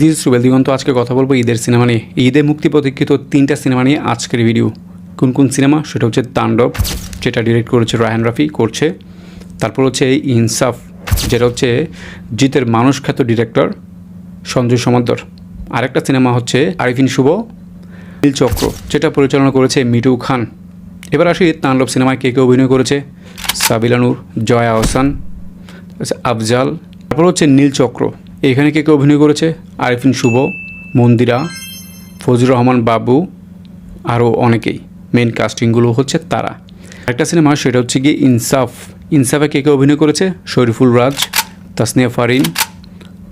This দিগন্ত। আজকে কথা বলব ঈদের সিনেমা নিয়ে। ঈদে মুক্তি প্রতীক্ষিত তিনটা সিনেমা নিয়ে আজকের ভিডিও কোন কোন সিনেমা? সেটা হচ্ছে তাণ্ডব, যেটা ডিরেক্ট করেছে রায়হান রাফি, করছে। তারপর হচ্ছে ইনসাফ, যেটা হচ্ছে জিতের মানুষ খ্যাত ডিরেক্টর সঞ্জয় সমাদ্দর আরেকটা সিনেমা হচ্ছে আরিফিন শুভ, নীল চক্র, যেটা পরিচালনা করেছে মিটু খান। এবার আসি তাণ্ডব সিনেমায় কে কে অভিনয় করেছে। সাবিলানুর জয়া আহসান, আফজাল। তারপর হচ্ছে নীল চক্র। এখানে কে কে অভিনয় করেছে? আরিফিন শুভ, মন্দিরা, ফজলুর রহমান বাবু আরও অনেকেই। মেন কাস্টিংগুলো হচ্ছে তারা। একটা সিনেমা সেটা হচ্ছে গিয়ে ইনসাফ। ইনসাফে কে কে অভিনয় করেছে? শরীফুল রাজ, তাসনিয়া ফারিন,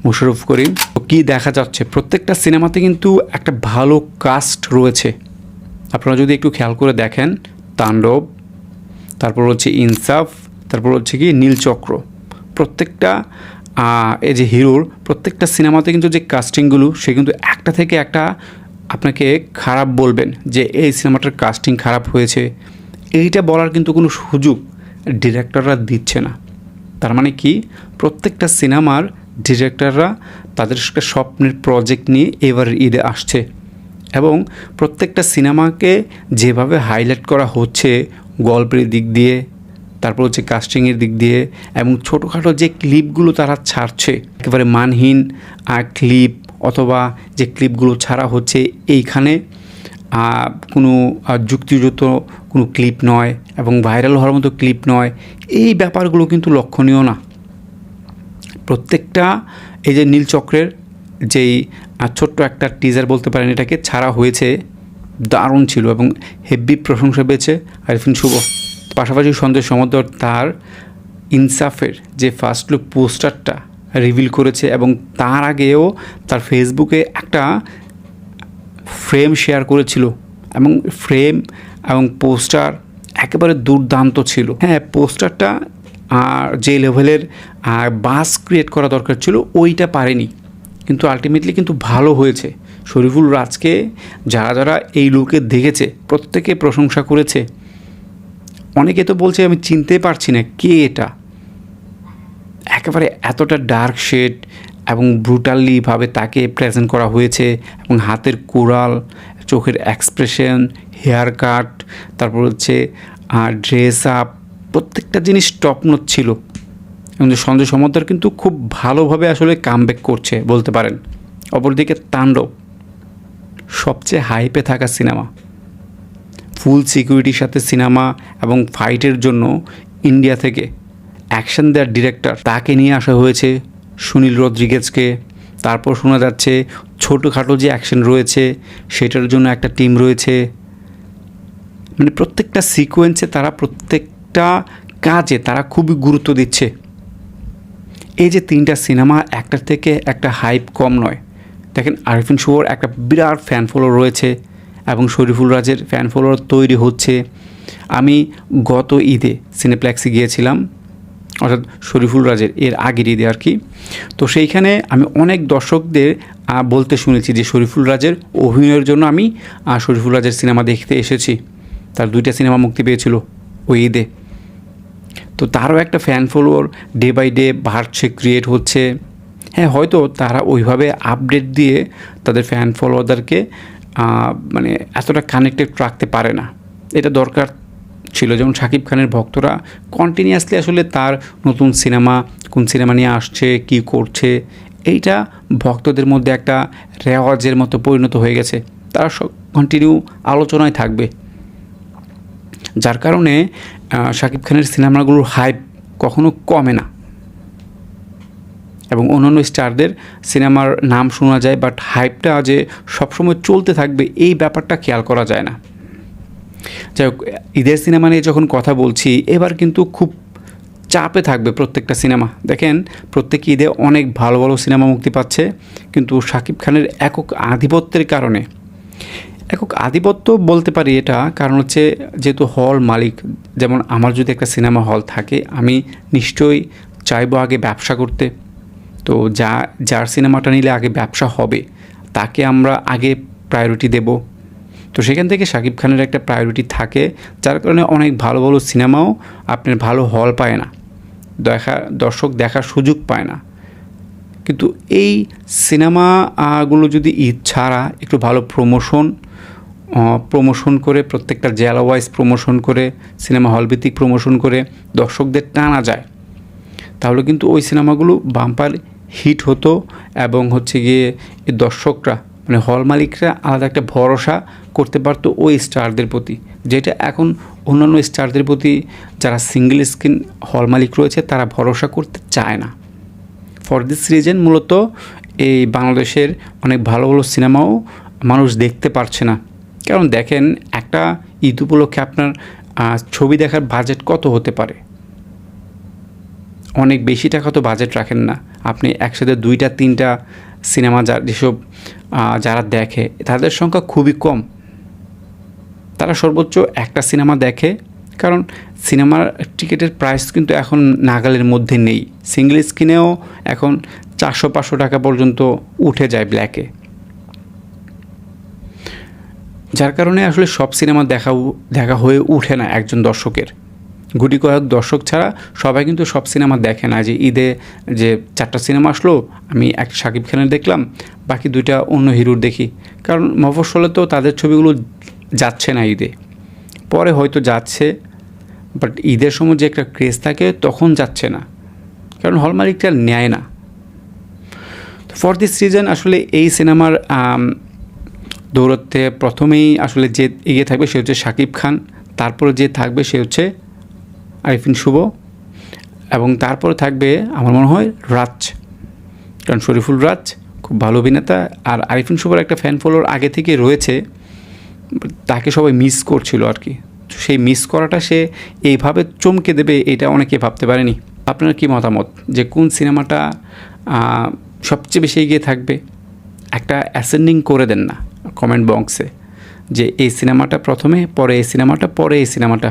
মুশারফ করিম। কী দেখা যাচ্ছে? প্রত্যেকটা সিনেমাতে কিন্তু একটা ভালো কাস্ট রয়েছে। আপনারা যদি একটু খেয়াল করে দেখেন, তাণ্ডব, তারপর হচ্ছে ইনসাফ, তারপর হচ্ছে কি নীলচক্র। প্রত্যেকটা এই যে হিরোর প্রত্যেকটা সিনেমাতে কিন্তু যে কাস্টিংগুলো সে কিন্তু একটা থেকে একটা আপনাকে খারাপ বলবেন যে, এই সিনেমাটার কাস্টিং খারাপ হয়েছে। এইটা বলার কিন্তু কোনো সুযোগ ডিরেক্টররা দিচ্ছে না। তার মানে কি? প্রত্যেকটা সিনেমার ডিরেক্টররা তাদের স্বপ্নের প্রজেক্ট নিয়ে এবার ঈদে আসছে এবং প্রত্যেকটা সিনেমাকে যেভাবে হাইলাইট করা হচ্ছে, গল্পের দিক দিয়ে তারপর হচ্ছে কাস্টিংয়ের দিক দিয়ে এবং ছোটোখাটো যে ক্লিপগুলো তারা ছাড়ছে, একেবারে মানহীন ক্লিপ অথবা যে ক্লিপগুলো ছাড়া হচ্ছে এইখানে কোনো যুক্তিযুক্ত কোনো ক্লিপ নয় এবং ভাইরাল হওয়ার মতো ক্লিপ নয়, এই ব্যাপারগুলো কিন্তু লক্ষণীয় না। প্রত্যেকটা এই যে নীলচক্রের যেই ছোট্ট একটা টিজার বলতে পারেন এটাকে ছাড়া হয়েছে, দারুণ ছিল এবং হেভি প্রশংসা পেয়েছে আরিফিন শুভ। পাশাপাশি সন্দেশ সমদর তার ইনসাফের যে ফার্স্ট লুক পোস্টারটা রিভিল করেছে এবং তার আগেও তার ফেসবুকে একটা ফ্রেম শেয়ার করেছিল এবং ফ্রেম এবং পোস্টার একেবারে দুর্দান্ত ছিল। হ্যাঁ পোস্টারটা আর যে লেভেলের বাস ক্রিয়েট করা দরকার ছিল, ওইটা পারেনি। কিন্তু আলটিমেটলি কিন্তু ভালো হয়েছে। শরীফুল রাজকে যারা যারা এই লুকে দেখেছে, প্রত্যেকে প্রশংসা করেছে। অনেকে তো বলছে, আমি চিনতে পারছি না, কে এটা? একেবারে এতটা ডার্ক শেড এবং ব্রুটালিভাবে তাকে প্রেজেন্ট করা হয়েছে এবং হাতের কোরাল চোখের এক্সপ্রেশন হেয়ার কাট তারপর হচ্ছে আর ড্রেস আপ প্রত্যেকটা জিনিস টপ নোট ছিল। এবং সঞ্জয় সমদ্দার কিন্তু খুব ভালোভাবে আসলে কামব্যাক করছে বলতে পারেন। অপরদিকে তাণ্ডব, সবচেয়ে হাইপে থাকা সিনেমা ফুল সিকিউরিটির সাথে সিনেমা এবং ফাইটের জন্য ইন্ডিয়া থেকে অ্যাকশন দেওয়ার ডিরেক্টর তাকে নিয়ে আসা হয়েছে সুনীল রদ্রিগেজকে। তারপর শোনা যাচ্ছে ছোটোখাটো যে অ্যাকশন রয়েছে, সেটার জন্য একটা টিম রয়েছে। মানে প্রত্যেকটা সিকোয়েন্সে তারা প্রত্যেকটা কাজে তারা খুবই গুরুত্ব দিচ্ছে। এই যে তিনটা সিনেমা একটা থেকে একটা হাইপ কম নয়। দেখেন আরিফিন শুভর একটা বিরাট ফ্যান ফলো রয়েছে। এবং শরীফুল রাজের ফ্যান ফলোয়ার তৈরি হচ্ছে। আমি গত ঈদে সিনেপ্লেক্সে গিয়েছিলাম, অর্থাৎ শরীফুল রাজের এর আগের ঈদে আর কি। তো সেইখানে আমি অনেক দর্শকদের বলতে শুনেছি যে শরীফুল রাজের অভিনয়ের জন্য আমি শরীফুল রাজের সিনেমা দেখতে এসেছি। তার দুইটা সিনেমা মুক্তি পেয়েছিল ওই ঈদে। তো তারও একটা fan follower day by day বাড়ছে ক্রিয়েট হচ্ছে। হ্যাঁ হয়তো তারা ওইভাবে আপডেট দিয়ে তাদের ফ্যান ফলোয়ারদেরকে মানে এতটা কানেক্টেড রাখতে পারে না। এটা দরকার ছিল। যেমন শাকিব খানের ভক্তরা কন্টিনিউয়াসলি আসলে তার নতুন সিনেমা কোন সিনেমা নিয়ে আসছে, কি করছে, এইটা ভক্তদের মধ্যে একটা রেওয়াজের মতো পরিণত হয়ে গেছে। তারা সব কন্টিনিউ আলোচনায় থাকবে। যার কারণে শাকিব খানের সিনেমাগুলোর হাইপ কখনো কমে না। এবং অন্যান্য স্টারদের সিনেমার নাম শোনা যায় বাট হাইপটা যে সবসময় চলতে থাকবে, এই ব্যাপারটা খেয়াল করা যায় না। যাই হোক ঈদের সিনেমা নিয়ে যখন কথা বলছি, এবার কিন্তু খুব চাপে থাকবে প্রত্যেকটা সিনেমা। দেখেন, প্রত্যেক ঈদে অনেক ভালো ভালো সিনেমা মুক্তি পাচ্ছে, কিন্তু শাকিব খানের একক আধিপত্যের কারণে। একক আধিপত্য বলতে পারি এটা, কারণ হচ্ছে যেহেতু হল মালিক, যেমন আমার যদি একটা সিনেমা হল থাকে, আমি নিশ্চয়ই চাইব আগে ব্যবসা করতে। তো যা, যার সিনেমাটা নিলে আগে ব্যবসা হবে, তাকে আমরা আগে প্রায়োরিটি দেব। তো সেখান থেকে শাকিব খানের একটা প্রায়োরিটি থাকে, যার কারণে অনেক ভালো ভালো সিনেমাও আপনার ভালো হল পায় না, দেখা, দর্শক দেখার সুযোগ পায় না। কিন্তু এই সিনেমাগুলো যদি ঈদ ছাড়া একটু ভালো প্রমোশন প্রমোশন করে, প্রত্যেকটা জেলা ওয়াইজ প্রমোশন করে সিনেমা হলভিত্তিক প্রমোশন করে দর্শকদের টানা যায়, তাহলে কিন্তু ওই সিনেমাগুলো বাম্পার হিট হতো এবং হচ্ছে গিয়ে দর্শকরা মানে হল মালিকরা আলাদা একটা ভরসা করতে পারতো ওই স্টারদের প্রতি, যেটা এখন অন্যান্য স্টারদের প্রতি যারা সিঙ্গেল স্ক্রিন হল মালিক রয়েছে তারা ভরসা করতে চায় না। ফর দিস রিজন মূলত এই বাংলাদেশের অনেক ভালো ভালো সিনেমাও মানুষ দেখতে পারছে না। কারণ দেখেন একটা ঈদ উপলক্ষে আপনার ছবি দেখার বাজেট কত হতে পারে? অনেক বেশি টাকা তো বাজেট রাখেন না। আপনি একসাথে দুইটা, তিনটা সিনেমা যা যেসব যারা দেখে, তাদের সংখ্যা খুবই কম। তারা সর্বোচ্চ একটা সিনেমা দেখে, কারণ সিনেমার টিকিটের প্রাইস কিন্তু এখন নাগালের মধ্যে নেই। সিঙ্গেল স্ক্রিনেও এখন চারশো, পাঁচশো টাকা পর্যন্ত উঠে যায় ব্ল্যাকে যার কারণে আসলে সব সিনেমা দেখা দেখা হয়ে উঠে না একজন দর্শকের। গুটি কয়েক দর্শক ছাড়া সবাই কিন্তু সব সিনেমা দেখে না। যে ঈদে যে চারটা সিনেমা আসলো আমি এক শাকিব খানের দেখলাম বাকি দুইটা অন্য হিরোর দেখি। কারণ মফস্বলে তো তাদের ছবিগুলো যাচ্ছে না ঈদে। পরে হয়তো যাচ্ছে বাট ঈদের সময় যে একটা ক্রেজ থাকে তখন যাচ্ছে না। কারণ হল মালিকটা নেয় না। ফর দিস রিজন আসলে এই সিনেমার আম, দৌড়তে প্রথমেই আসলে যে এগিয়ে থাকবে সে হচ্ছে শাকিব খান তারপরে যে থাকবে সে হচ্ছে আরিফিন শুভ। এবং তারপরে থাকবে আমার মনে হয় রাজ। কারণ শরীফুল রাজ খুব ভালো অভিনেতা। আর আরিফিন শুভর একটা ফ্যান ফলোয়ার আগে থেকে রয়েছে। তাকে সবাই মিস করছিল আর কি। সেই মিস করাটা সে এইভাবে চমকে দেবে, এটা অনেকে ভাবতে পারেনি। আপনার কি মতামত? যে কোন সিনেমাটা সবচেয়ে বেশি এগিয়ে থাকবে? একটা অ্যাসেন্ডিং করে দেন না কমেন্ট বক্সে যে এই সিনেমাটা প্রথমে, পরে এই সিনেমাটা, পরে এই সিনেমাটা।